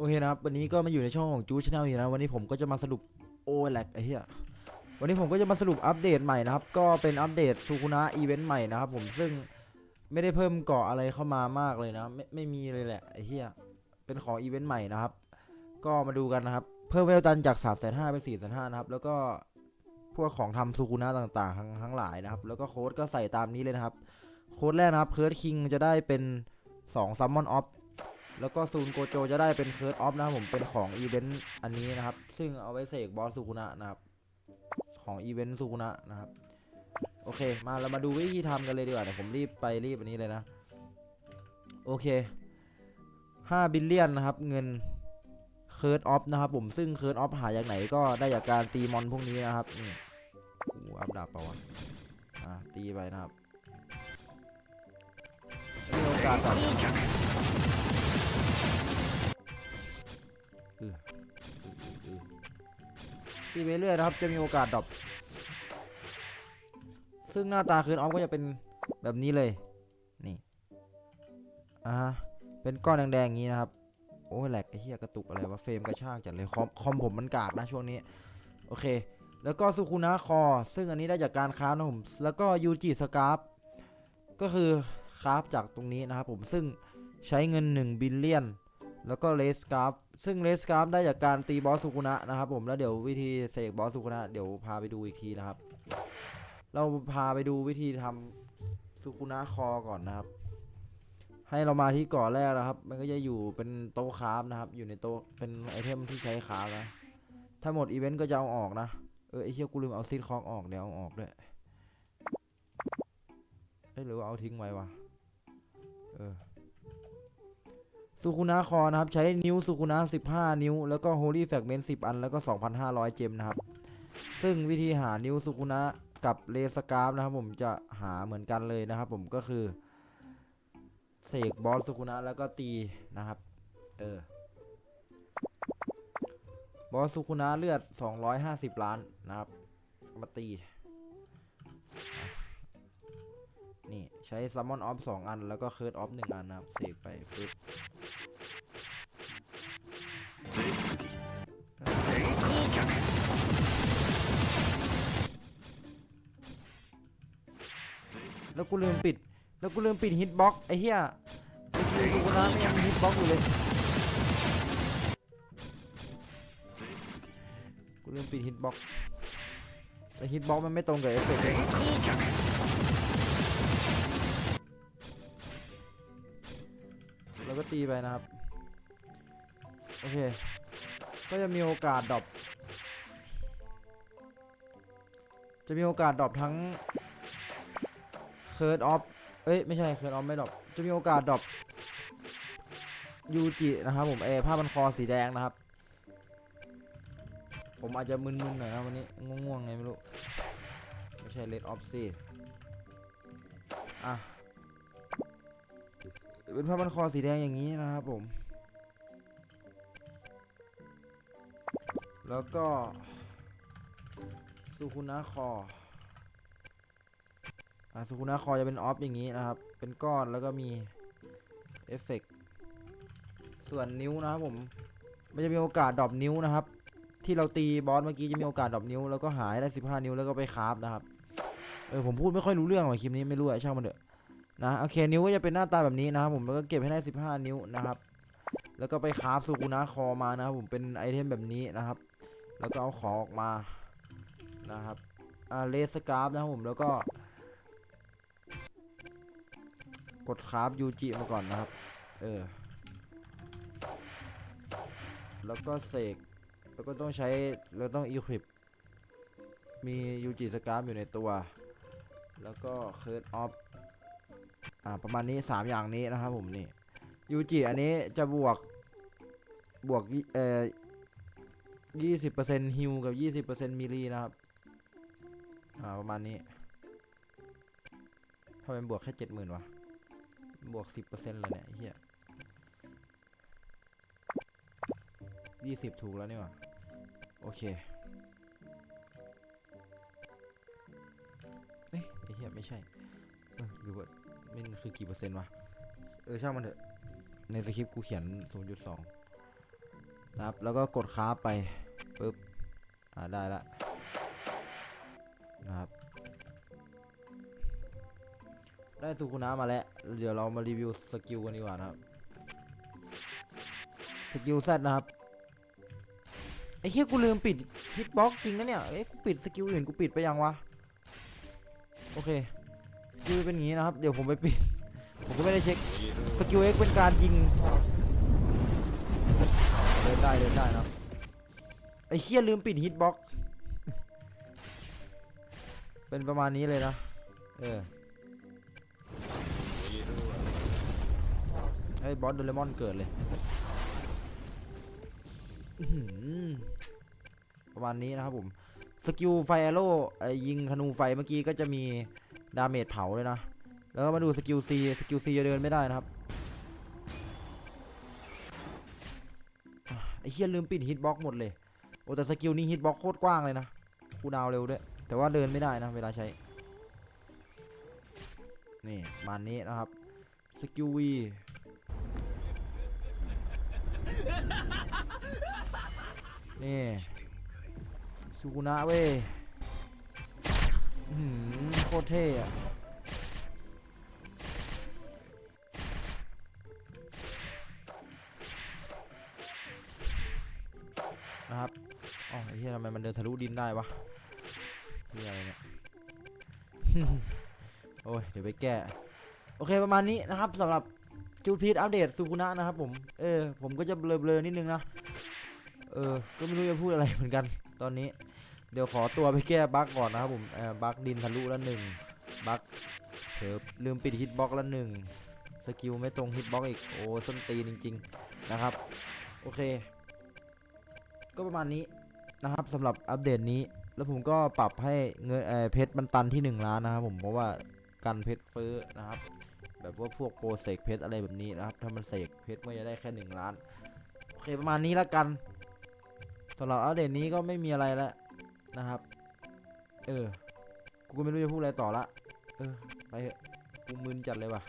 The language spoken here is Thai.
โอเคนะครับ วันนี้ก็มาอยู่ในช่องของจูชแนลอีกนะวันนี้ผมก็จะมาสรุปโอ้แหลกไอ้เหี้ยวันนี้ผมก็จะมาสรุปอัปเดตใหม่นะครับ ก็เป็นอัปเดตซูคุนะอีเวนต์ใหม่นะครับผมซึ่งไม่ได้เพิ่มเกาะอะไรเข้ามามากเลยนะไม่ไม่มีเลยแหละไอ้เหี้ยเป็นของอีเวนต์ใหม่นะครับ ก็มาดูกันนะครับ เพิ่มเวลตันจาก3ามแสนห้าเป็น4ี่แสนห้านะครับ แล้วก็พวกของทำซูคุนะต่างๆ ทั้งทั้งหลายนะครับ แล้วก็โค้ดก็ใส่ตามนี้เลยนะครับ โค้ดแรกนะครับเคิร์ดคิงจะได้เป็น2ซัมมอนออฟ แล้วก็ซูนโกโจจะได้เป็นเคิร์ดออฟนะครับผมเป็นของอีเวนต์อันนี้นะครับ ซึ่งเอาไว้เสกบอสซูคุนะนะครับของอีเวนต์ซูคุนะนะครับโอเค มาเรามาดูวิธีทำกันเลยดีกว่าเดี๋ยวผมรีบไปรีบอันนี้เลยนะ โอเค5บิลเลียนนะครับ เงินเคิร์ดออฟนะครับผมซึ่งเคิร์ดออฟหาจากไหนก็ได้จากการตีมอนพวกนี้นะครับนี่กูอัพดาบเปล่าวะอะตีไปนะครับมีโอกาสต่อ ตีไปเรื่อยนะครับ จะมีโอกาสดรอปซึ่งหน้าตาคืนออฟก็จะเป็นแบบนี้เลย นี่ อ่าฮะเป็นก้อนแดงๆอย่างนี้นะครับ โอ้ยแหลกไอ้เหี้ยกระตุกอะไรวะเฟรมกระชากจัดเลยคอมคอมผมมันกากนะช่วงนี้ โอเค แล้วก็สุคุนะคอ ซึ่งอันนี้ได้จากการครานะผม แล้วก็ยูจิสกาฟก็คือคราฟจากตรงนี้นะครับผมซึ่งใช้เงิน 1 บิลเลียน แล้วก็เลสกราฟซึ่งเลสกราฟได้จากการตีบอสสุคุนะนะครับผมแล้วเดี๋ยววิธีเสกบอสสุคุนะเดี๋ยวพาไปดูอีกทีนะครับ เราพาไปดูวิธีทำสุคุนะคอก่อนนะครับ ให้เรามาที่ก่อแรกนะครับ มันก็จะอยู่เป็นโต๊ะคราฟนะครับ อยู่ในโต๊ะเป็นไอเทมที่ใช้คราฟนะถ้าหมดอีเวนต์ก็จะเอาออกนะเออไอเชี่ยกูลืมเอาซีดคอกออกเดี๋ยวเอาออกด้วยเอ้หรือว่าเอาทิ้งไว้วะเออ สุคุนะคอนะครับ ใช้นิ้วสุคุนะ15 นิ้ว แล้วก็ Holy Fragment 10 อัน แล้วก็ 2,500 เจมนะครับ ซึ่งวิธีหานิ้วสุคุนะกับเลสกราฟนะครับ ผมจะหาเหมือนกันเลยนะครับ ผมก็คือเสกบอสสุคุนะแล้วก็ตีนะครับ เออบอสสุคุนะเลือด 250 ล้านนะครับ มาตี นี่ใช้ซัมมอนออฟสองอัน แล้วก็เคิร์ดออฟหนึ่งอันนะครับ เสกไปปึ๊บ แล้วกูลืมปิด แล้วกูลืมปิดฮิตบ็อกไอ้เหี้ยไอ้คิวกูนะไม่ยังมีฮิตบ็อกอยู่เลย กูลืมปิดฮิตบ็อกแต่ฮิตบ็อกมันไม่ตรงกับเอฟเฟกต์เลยแล้วก็ตีไปนะครับ เค ก็จะมีโอกาสดรอปจะมีโอกาสดรอปทั้งเคิร์ดออฟเอ้ย ไม่ใช่เคิร์ดออฟไม่ดรอปจะมีโอกาสดรอปยูจินะครับผมเอผ้าพันคอสีแดงนะครับ ผมอาจจะมึนๆหน่อยนะวันนี้ ง่วงๆไงไม่รู้ ไม่ใช่เลดออฟสิอะเป็นผ้าพันคอสีแดงอย่างนี้นะครับผม แล้วก็สุคุนะคออ่าสุคุนะคอจะเป็นออฟอย่างนี้นะครับ เป็นก้อนแล้วก็มีเอฟเฟกต์ส่วนนิ้วนะครับผม มันจะมีโอกาสดรอปนิ้วนะครับ ที่เราตีบอสเมื่อกี้จะมีโอกาสดรอปนิ้วแล้วก็หายได้ 15 นิ้วแล้วก็ไปคราฟนะครับ เออผมพูดไม่ค่อยรู้เรื่องว่ะคลิปนี้ไม่รู้อะช่างมันเถอะนะโอเคนิ้วก็จะเป็นหน้าตาแบบนี้นะครับผมแล้วก็เก็บให้ได้ 15 นิ้วนะครับ แล้วก็ไปคราฟสุกุนะคอมานะครับผมเป็นไอเทมแบบนี้นะครับ แล้วก็เอาของออกมานะครับอ่าเลสกราฟนะครับผมแล้วก็ กดคราฟยูจิมาก่อนนะครับ เออ แล้วก็เสกแล้วก็ต้องใช้เราต้องอีควิปมียูจิสกราฟอยู่ในตัว แล้วก็เคิร์ดออฟอ่าประมาณนี้ 3 อย่างนี้นะครับผมนี่ยูจิอันนี้จะบวกบวกเอ่อ ยี่สิบเปอร์เซ็นต์ฮิวกับยี่สิบเปอร์เซ็นต์มิลลีนะครับ อ่า ประมาณนี้ทำไมบวกแค่เจ็ดหมื่นวะ บวกสิบเปอร์เซ็นต์เลยเนี่ยเฮียยี่สิบถูกแล้วนี่หว่าโอเค เอ้ยไอ้เฮียไม่ใช่เออหรือว่ามันคือกี่เปอร์เซ็นต์วะ เออช่างมันเถอะ ในสคริปต์กูเขียน 0.2 นะครับ แล้วก็กดค้าไปปึ๊บอ่าได้ละนะครับได้สุกุนะมาแล้ว เดี๋ยวเรามารีวิวสกิลกันดีกว่านะครับ สกิลแซดนะครับ ไอ้เหี้ยกูลืมปิดฮิตบ็อกจริงนะเนี่ย เอ้ยกูปิดสกิลอื่นกูปิดไปยังวะ โอเคสกิลเป็นอย่างนี้นะครับ เดี๋ยวผมไปปิด ผมก็ไม่ได้เช็ค สกิลเอ็กเป็นการยิง ดินได้เดินได้นะไอ้เชี่ยลืมปิดฮิตบ็อกเป็นประมาณนี้เลยนะ เออไอ้บอสโดเรมอนเกิดเลยประมาณนี้นะครับผม สกิลไฟแอโร่ไอ้ยิงธนูไฟเมื่อกี้ก็จะมีดาเมจเผาเลยนะ แล้วมาดูสกิลซีสกิลซีจะเดินไม่ได้นะครับ เชี่ยลืมปิดฮิตบ็อกหมดเลย โอ้แต่สกิลนี้ฮิตบ็อกโคตรกว้างเลยนะคูดาวเร็วด้วย แต่ว่าเดินไม่ได้นะ เวลาใช้ นี่มาณนี้นะครับ สกิลวีนี่สุกุนะเว้ยโคตรเท่อะ นะครับอ๋อไอ้เหี้ยทำไมมันเดินทะลุดินได้วะเหี้ยอะไรเนี่ย โอ้ย เดี๋ยวไปแก้ โอเคประมาณนี้นะครับสำหรับจูดพีทอัปเดตสุกุนะนะครับผม เออ ผมก็จะเบลอๆนิดนึงนะ เออ ก็ไม่รู้จะพูดอะไรเหมือนกัน ตอนนี้ เดี๋ยวขอตัวไปแก้บั๊กก่อนนะครับผมเออบั๊กดินทะลุละหนึ่งบั๊กเถอลืมปิดฮิตบ็อกละหนึ่งสกิลไม่ตรงฮิตบ็อกอีก โอ้ส้นตีนจริง ๆ นะครับ โอเค ก็ประมาณนี้นะครับสำหรับอัปเดตนี้ แล้วผมก็ปรับให้เงินเอเพชรมันตันที่ 1 ล้านนะครับผมเพราะว่ากันเพชรเฟ้อนะครับ แบบว่าพวกโปรเสกเพชรอะไรแบบนี้นะครับ ถ้ามันเสกเพชรมันจะได้แค่ 1 ล้านโอเคประมาณนี้แล้วกันสำหรับอัปเดตนี้ก็ไม่มีอะไรแล้วนะครับ เออกูก็ไม่รู้จะพูดอะไรต่อละเออไปเถอะกูมึนจัดเลยว่ะ